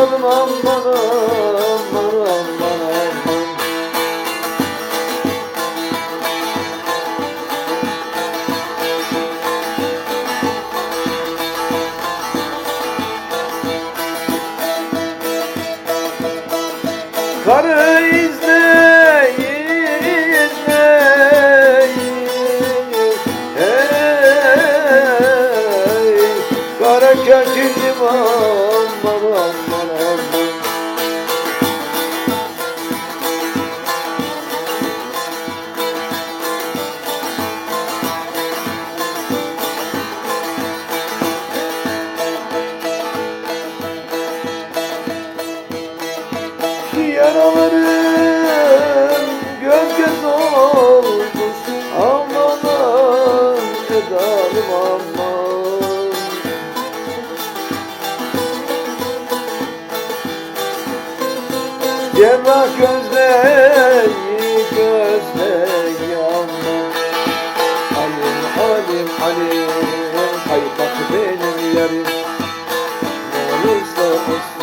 sevdadım aman aman aman aman. Karı izleyin, izleyin Hey, kara aman Yaralarım göz göz olmuş Aman sevdadım aman Cerrah gözleyi gözleyi aman Halim halim halim Hay bak benim yarim Ne olursa olsun